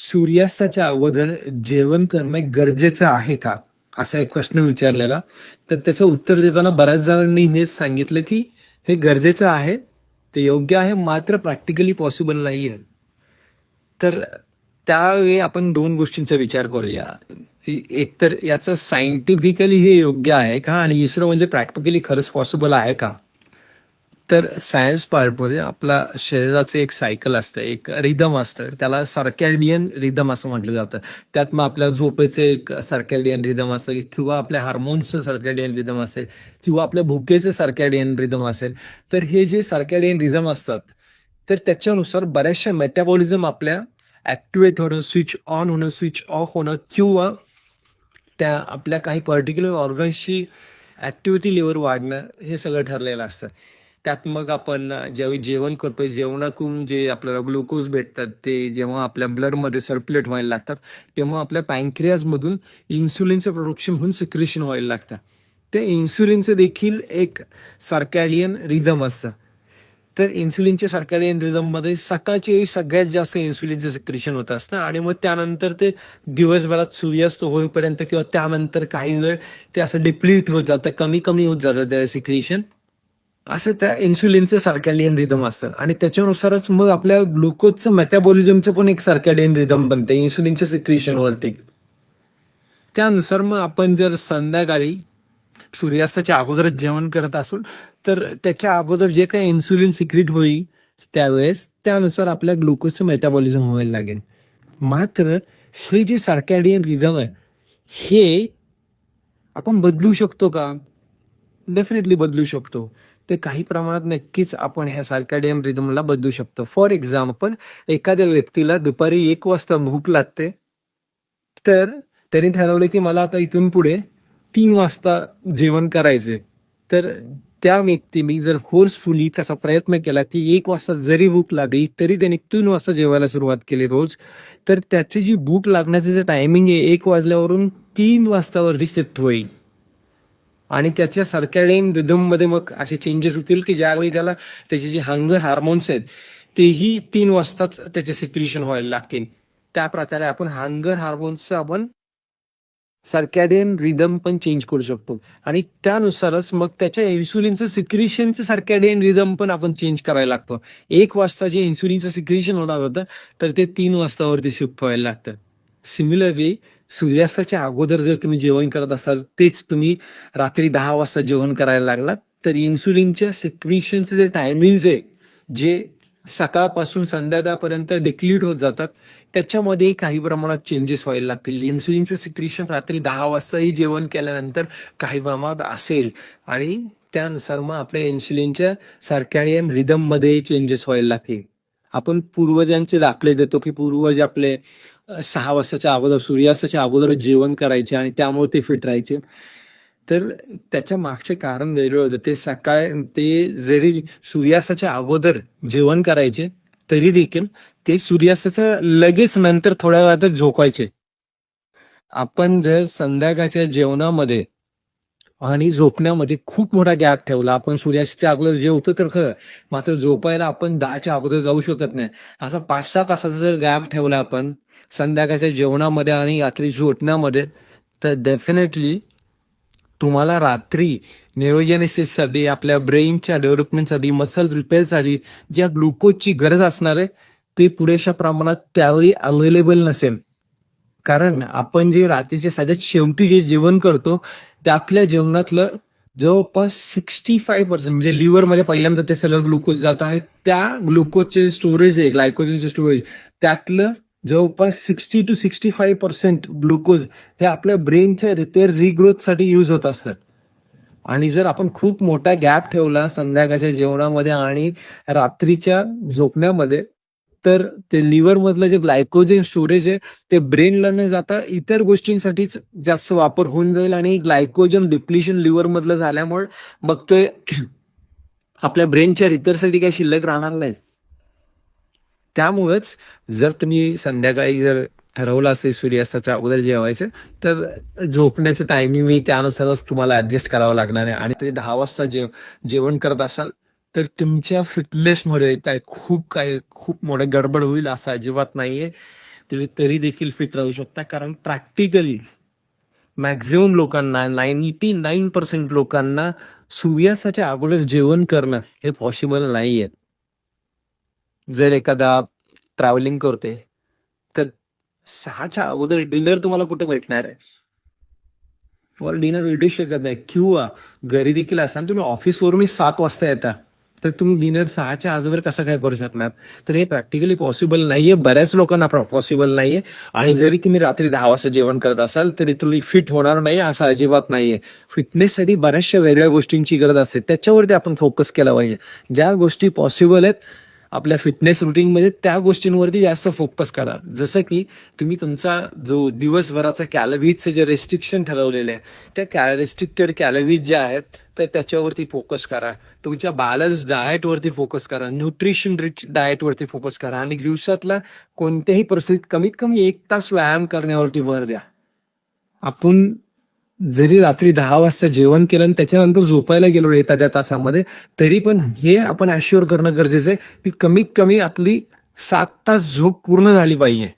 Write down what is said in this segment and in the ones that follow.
सूर्यास्ताच्या अगोदर जेवण करणं गरजेचं आहे का? असा एक प्रश्न विचारलेला. तर त्याचं उत्तर देताना बऱ्याच जणांनी हेच सांगितलं की हे गरजेचं आहे ते योग्य आहे मात्र प्रॅक्टिकली पॉसिबल नाही आहे तर त्यावेळी आपण दोन गोष्टींचा विचार करूया. एक तर याचं सायंटिफिकली हे योग्य आहे का? आणि दुसरं म्हणजे प्रॅक्टिकली खरंच पॉसिबल आहे का? तर सायन्स पार्टमध्ये आपला शरीराचं एक सायकल असतं एक रिदम असतं. त्याला सर्कॅडियन रिदम असं म्हटलं जातं. त्यात मग आपल्या झोपेचं एक सर्कॅडियन रिदम असेल किंवा आपल्या हार्मोन्सचं सर्कॅडियन रिदम असेल किंवा आपल्या भुकेचं सर्कॅडियन रिदम असेल. तर हे जे सर्कॅडियन रिदम असतात तर त्याच्यानुसार बऱ्याचशा मेटाबॉलिझम आपल्या ऍक्टिवेट होणं स्विच ऑन होणं स्विच ऑफ होणं किंवा त्या आपल्या काही पर्टिक्युलर ऑर्गन्सची ऍक्टिव्हिटी लेवल वाढणं हे सगळं ठरलेलं असतं. त्यात मग आपण ज्यावेळी जेवण करतो जेवणातून जे आपल्याला ग्लुकोज भेटतात ते जेव्हा आपल्या ब्लडमध्ये सर्क्युलेट व्हायला लागतात तेव्हा आपल्या पॅन्क्रियाजमधून इन्सुलिनचं प्रोडक्शन होऊन सिक्रेशन व्हायला लागतं. ते इन्सुलिनचं देखील एक सर्कॅडियन रिदम असतं. तर इन्सुलिनच्या सर्कॅडियन रिदममध्ये सकाळचे सगळ्यात जास्त इन्सुलिनचं सिक्रेशन होत असतं आणि मग त्यानंतर ते दिवसभरात सूर्यास्त होईपर्यंत किंवा त्यानंतर काही वेळ ते असं डिप्लीट होत जातं कमी कमी होत जातं त्या सिक्रेशन. असं त्या इन्सुलिनचं सर्कॅडियन रिदम असतं. आणि त्याच्यानुसारच मग आपल्या ग्लुकोजचं मेटाबॉलिझमचं पण एक सर्कॅडियन रिदम बनते. इन्सुलिनच्या सिक्रेशनवरती त्यानुसार मग आपण जर संध्याकाळी सूर्यास्ताच्या अगोदरच जेवण करत असू तर त्याच्या अगोदर जे काही इन्सुलिन सिक्रिट होईल त्यावेळेस त्यानुसार आपल्या ग्लुकोजचं मेटाबॉलिझम व्हायला लागेल. मात्र हे जे सर्कॅडियन रिदम आहे हे आपण बदलू शकतो का? डेफिनेटली बदलू शकतो. ते काही प्रमाणात नक्कीच आपण ह्या सर्कॅडियन रिदमला बदलू शकतो. फॉर एक्झाम्पल एखाद्या व्यक्तीला दुपारी एक वाजता भूक लागते तर त्यांनी ठरवलं की मला आता इथून पुढे तीन वाजता जेवण करायचे तर त्या व्यक्तीने जर फोर्सफुली त्याचा प्रयत्न केला की एक वाजता जरी भूक लागली तरी त्याने तीन वाजता जेवायला सुरुवात केली रोज. तर त्याची जी भूक लागण्याचं जे टायमिंग आहे एक वाजल्यावरून तीन वाजतावरती शिफ्ट होईल. आणि त्याच्या सर्कॅडेन रिदममध्ये मग असे चेंजेस होतील की ज्यावेळी त्याला त्याचे जे हंगर हार्मोन्स आहेत तेही तीन वाजताच त्याचे सिक्रिशन व्हायला लागतील. त्या प्रकारे आपण हंगर हार्मोन्सचं आपण सर्कॅडेन रिदम पण चेंज करू शकतो. आणि त्यानुसारच मग त्याच्या इन्सुलिनचं सिक्रिशनचं सर्कॅडेन रिदम पण आपण चेंज करायला लागतो. एक वाजता जे इन्सुलिनचं सिक्रिशन होणार होतं तर ते तीन वाजतावरती शिफ्ट व्हायला लागतं. सिमिलरली सूर्यास्ताच्या अगोदर जर तुम्ही जेवण करत असाल तेच तुम्ही रात्री दहा वाजता जेवण करायला लागलात तर इन्सुलिनच्या सिक्वेशनचे जे टायमिंग्स आहे जे सकाळपासून संध्याकाळपर्यंत डिक्लीट होत जातात त्याच्यामध्ये काही प्रमाणात चेंजेस व्हायला लागतील. इन्सुलिनचं सिक्रिशन रात्री दहा वाजताही जेवण केल्यानंतर काही प्रमाणात असेल आणि त्यानुसार मग आपल्या इन्सुलिनच्या सर्कॅडियन रिदममध्ये चेंजेस व्हायला लागतील. आपण पूर्वजांचे दाखले देतो की पूर्वज आपले सहा वाजताच्या अगोदर सूर्यास्ताच्या अगोदर जेवण करायचे आणि त्यामुळे ते फिट राहायचे. तर त्याच्या मागचे कारण वेगळं होतं. ते सकाळ ते जरी सूर्यास्ताच्या अगोदर जेवण करायचे तरी देखील ते सूर्यास्ताचं लगेच नंतर थोड्या वेळातच झोपायचे. आपण जर संध्याकाळच्या जेवणामध्ये आणि झोपण्यामध्ये खूप मोठा गॅप ठेवला. आपण सूर्यास्ताच्या अगोदर जेवतो तर खरं मात्र झोपायला आपण दहाच्या अगोदर जाऊ शकत नाही. असा पाच सहा तासाचा जर गॅप ठेवला आपण संध्याकाळच्या जेवणामध्ये आणि रात्री झोपण्यामध्ये तर डेफिनेटली तुम्हाला रात्री न्यूरोजेनेसिससाठी आपल्या ब्रेनच्या डेव्हलपमेंटसाठी मसल रिपेअरसाठी ज्या ग्लुकोजची गरज असणार आहे ते पुरेशा प्रमाणात त्यावेळी अवेलेबल नसेल. कारण आपण जे रात्रीचे सगळ्यात शेवटी जे जेवण करतो त्यातल्या जेवणातलं जवळपास सिक्स्टी फाईव्ह पर्सेंट म्हणजे लिव्हरमध्ये पहिल्यांदा ते सगळं ग्लुकोज जात आहे. त्या ग्लुकोजचे स्टोरेज आहे ग्लायकोजनचे स्टोरेज त्यातलं जवळपास sixty to sixty five percent glucose हे आपल्या ब्रेनच्या रिपेअर रिग्रोथसाठी यूज होत असतात आणि जर आपण खूप मोठा गॅप ठेवला संध्याकाळच्या जेवणामध्ये आणि रात्रीच्या झोपण्यामध्ये तर ते लिव्हर मधलं जे ग्लायकोजेन स्टोरेज आहे ते ब्रेनला न जाता इतर गोष्टींसाठीच जास्त वापर होऊन जाईल आणि ग्लायकोजन डिप्लिशन लिव्हरमधलं झाल्यामुळे बघतोय आपल्या ब्रेनच्या रिपेअरसाठी काही शिल्लक राहणार नाही त्यामुळेच जर तुम्ही संध्याकाळी जर ठरवलं असेल सूर्यास्ताच्या अगोदर जेवायचं तर झोपण्याचं टायमिंग त्यानुसारच तुम्हाला ऍडजस्ट करावं लागणार आहे. आणि ते दहा वाजता जेव जेवण करत असाल तर तुमच्या फिटनेसमध्ये काय खूप काय खूप मोठे गडबड होईल असं अजिबात नाहीये. तुम्ही तरी देखील फिट राहू शकता. कारण प्रॅक्टिकली मॅक्झिमम लोकांना नाईन्टी नाईन पर्सेंट लोकांना सूर्यासाच्या अगोदर जेवण करणं हे पॉसिबल नाहीये. जर एखादा ट्रॅव्हलिंग करते तर सहाच्या अगोदर डिनर तुम्हाला कुठे भेटणार आहे? तुम्हाला डिनर भेटू शकत नाही. किंवा घरी देखील असाल तुम्ही ऑफिसवरून सात वाजता येता. तर तुम्ही डिनर सहाच्या अगोदर कसं काय करू शकणार? तर हे प्रॅक्टिकली पॉसिबल नाहीये. बऱ्याच लोकांना पॉसिबल नाहीये. आणि जरी तुम्ही रात्री दहा वाजता जेवण करत असाल तरी तुम्ही फिट होणार नाही असं अजिबात नाहीये. फिटनेससाठी बऱ्याचशा वेगळ्या गोष्टींची गरज असते. त्याच्यावरती आपण फोकस केला पाहिजे. ज्या गोष्टी पॉसिबल आहेत आपल्या फिटनेस रुटीनमध्ये त्या गोष्टींवरती जास्त फोकस करा. जसं की तुम्ही तुमचा जो दिवसभराचा कॅलरीजचे जे रेस्ट्रिक्शन ठरवलेले आहे त्या कॅ रेस्ट्रिक्टेड कॅलरीज ज्या आहेत तर त्याच्यावरती फोकस करा. तुमच्या बॅलन्स डाएटवरती फोकस करा. न्यूट्रिशन रिच डाएटवरती फोकस करा. आणि दिवसातला कोणत्याही परिस्थितीत कमीत कमी एक तास व्यायाम करण्यावरती भर द्या. आपण जरी रात्री दहा वाजता जेवण केलं आणि त्याच्यानंतर झोपायला गेलो एखाद्या तासामध्ये तरी पण हे आपण अश्युअर करणं गरजेचं आहे की कमीत कमी आपली सात तास झोप पूर्ण झाली पाहिजे.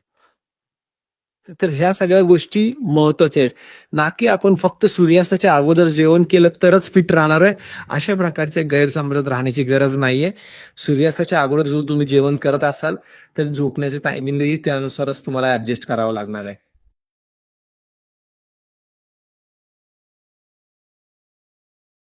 तर ह्या सगळ्या गोष्टी महत्त्वाच्या आहेत. ना की आपण फक्त सूर्यास्ताच्या अगोदर जेवण केलं तरच फिट राहणार आहे. अशा प्रकारच्या गैरसमजात राहण्याची गरज नाहीये. सूर्यास्ताच्या अगोदर जो तुम्ही जेवण करत असाल तर झोपण्याचे टायमिंगही त्यानुसारच तुम्हाला ऍडजस्ट करावं लागणार आहे.